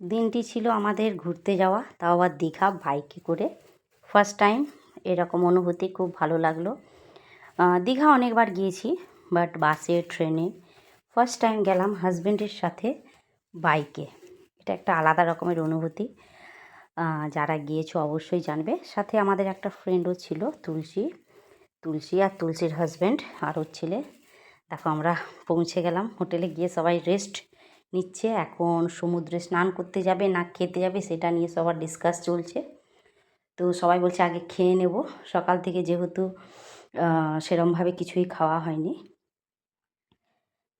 দিনটি ছিল আমাদের ঘুরতে যাওয়া, তাও আবার দীঘা বাইকে করে। ফার্স্ট টাইম এরকম অনুভূতি খুব ভালো লাগল। দীঘা অনেকবার গিয়েছি বাট বাসে, ট্রেনে। ফার্স্ট টাইম গেলাম হাজব্যান্ডের সাথে বাইকে। এটা একটা আলাদা রকমের অনুভূতি। যারা গিয়েছো অবশ্যই জানবে। সাথে আমাদের একটা ফ্রেন্ডও ছিল, তুলসী। তুলসী আর তুলসীর হাজব্যান্ড আর ওর ছেলে। দেখো আমরা পৌঁছে গেলাম। হোটেলে গিয়ে সবাই রেস্ট নিচ্ছে, এখন সমুদ্রে স্নান করতে যাবে, না খেতে যাবে, সেটা নিয়ে সবার ডিসকাস চলছে। তো সবাই বলছে, আগে খেয়ে নেব। সকাল থেকে যেহেতু সেরমভাবে কিছুই খাওয়া হয়নি।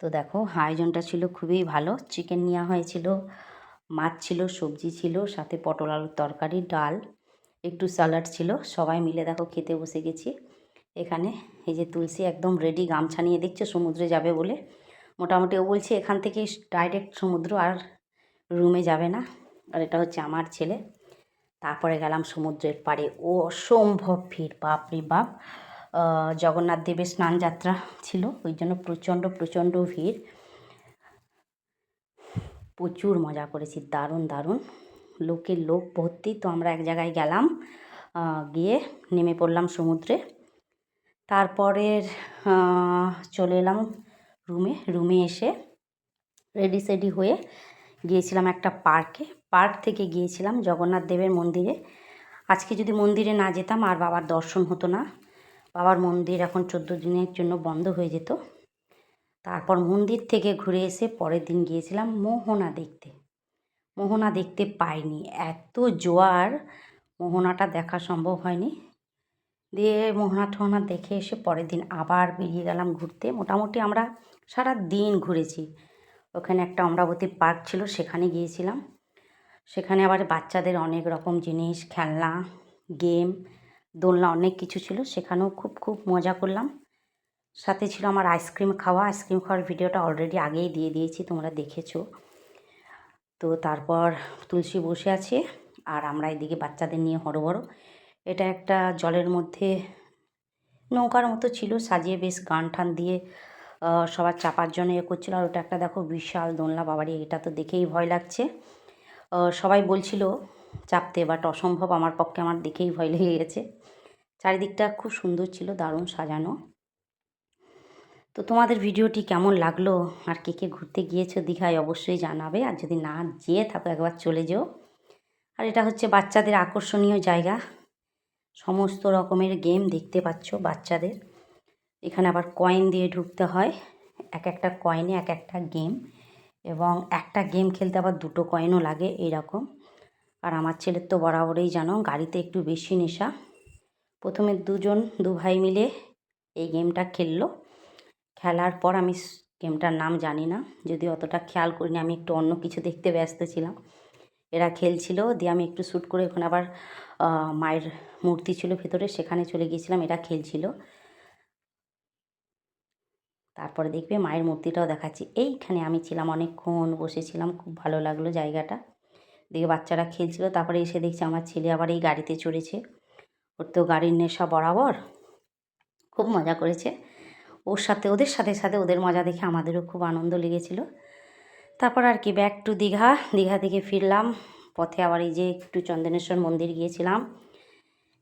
তো দেখো, আয়োজনটা ছিল খুবই ভালো। চিকেন নেওয়া হয়েছিল, মাছ ছিল, সবজি ছিল, সাথে পটল আলুর তরকারি, ডাল, একটু স্যালাড ছিল। সবাই মিলে দেখো খেতে বসে গেছি। এখানে এই যে তুলসী একদম রেডি গামছা নিয়ে দেখছ, সমুদ্রে যাবে বলে। মোটামুটি ও বলছে এখান থেকে ডাইরেক্ট সমুদ্র আর রুমে যাবে না। আর এটা হচ্ছে আমার ছেলে। তারপরে গেলাম সমুদ্রের পাড়ে। ও অসম্ভব ভিড় বাপ আহ, জগন্নাথ দেবের স্নান যাত্রা ছিল। ওই জন্য প্রচণ্ড প্রচণ্ড ভিড়। প্রচুর মজা করেছি দারুণ দারুণ। লোকের লোক ভর্তি তো আমরা এক জায়গায় গেলাম। গিয়ে নেমে পড়লাম সমুদ্রে। তারপরের চলে এলাম রুমে রুমে এসে রেডি সেডি হয়ে গিয়েছিলাম একটা পার্কে। পার্ক থেকে গিয়েছিলাম জগন্নাথ দেবের মন্দিরে। আজকে যদি মন্দিরে না যেতাম আর বাবার দর্শন হতো না, বাবার মন্দির এখন চোদ্দ দিনের জন্য বন্ধ হয়ে যেত। তারপর মন্দির থেকে ঘুরে এসে পরের দিন গিয়েছিলাম মোহনা দেখতে। মোহনা দেখতে পাইনি। এত জোয়ার, মোহনাটা দেখা সম্ভব হয়নি। দিয়ে মোহনা টোহনা দেখে এসে পরের দিন আবার বেরিয়ে গেলাম ঘুরতে। মোটামুটি আমরা সারা দিন ঘুরেছি। ওখানে একটা অমরাবতী পার্ক ছিল, সেখানে গিয়েছিলাম। সেখানে আবার বাচ্চাদের অনেক রকম জিনিস, খেলনা, গেম, দোলনা অনেক কিছু ছিল। সেখানেও খুব খুব মজা করলাম। সাথে ছিল আমার আইসক্রিম খাওয়া। আইসক্রিম খাওয়ার ভিডিওটা অলরেডি আগেই দিয়ে দিয়েছি, তোমরা দেখেছ। তো তারপর তুলসী বসে আছে, আর আমরা এদিকে বাচ্চাদের নিয়ে হরবড় এটা একটা জলের মধ্যে নৌকার মতো ছিল, সাজিয়ে বেশ গান টান দিয়ে সবার চাপার জন্য এ করছিল। আর ওটা একটা দেখো বিশাল দোলনা, বাবারি, এটা তো দেখেই ভয় লাগছে। সবাই বলছিল, চাপতে বাট অসম্ভব, আমার পক্ষে আমার দেখেই ভয় লেগে গেছে। চারিদিকটা খুব সুন্দর ছিল, দারুণ সাজানো। তো তোমাদের ভিডিওটি কেমন লাগল? আর কে কে ঘুরতে গিয়েছো দীঘায় অবশ্যই জানাবে। আর যদি না যেয়ে থাকো, একবার চলে যেও। আর এটা হচ্ছে বাচ্চাদের আকর্ষণীয় জায়গা। সমস্ত রকমের গেম দেখতে পাচ্ছ বাচ্চাদের। এখানে আবার কয়েন দিয়ে ঢুকতে হয়। এক একটা কয়েনে এক একটা গেম এবং একটা গেম খেলতে আবার দুটো কয়েনও লাগে এইরকম আর আমার ছেলের তো বরাবরই জানো, গাড়িতে একটু বেশি নেশা। প্রথমে দুজন, দু ভাই মিলে এই গেমটা খেললো। খেলার পর আমি গেমটার নাম জানি না যদি অতটা খেয়াল করিনি, আমি একটু অন্য কিছু দেখতে ব্যস্ত ছিলাম। এরা খেলছিল, দিয়ে আমি একটু শ্যুট করে ওখানে আবার মায়ের মূর্তি ছিল ভেতরে, সেখানে চলে গিয়েছিলাম, এরা খেলছিল। তারপরে দেখবে মায়ের মূর্তিটাও দেখাচ্ছি। এইখানে আমি ছিলাম অনেকক্ষণ, বসেছিলাম, খুব ভালো লাগল জায়গাটা। দেখে বাচ্চারা খেলছিল, তারপরে এসে দেখছি আমার ছেলে আবার এই গাড়িতে চড়েছে। ওর তো গাড়ির নেশা বরাবর। খুব মজা করেছে। ওর সাথে, ওদের সাথে সাথে ওদের মজা দেখে আমাদেরও খুব আনন্দ লেগেছিল। তারপর আর কি ব্যাক টু দীঘা। দীঘা থেকে ফিরলাম। পথে আবার এই যে একটু চন্দনেশ্বর মন্দির গিয়েছিলাম।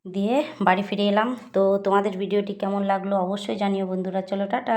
দিয়ে বাড়ি ফিরে এলাম। তো তোমাদের ভিডিওটি কেমন লাগল অবশ্যই জানিও বন্ধুরা। চলো, টাটা।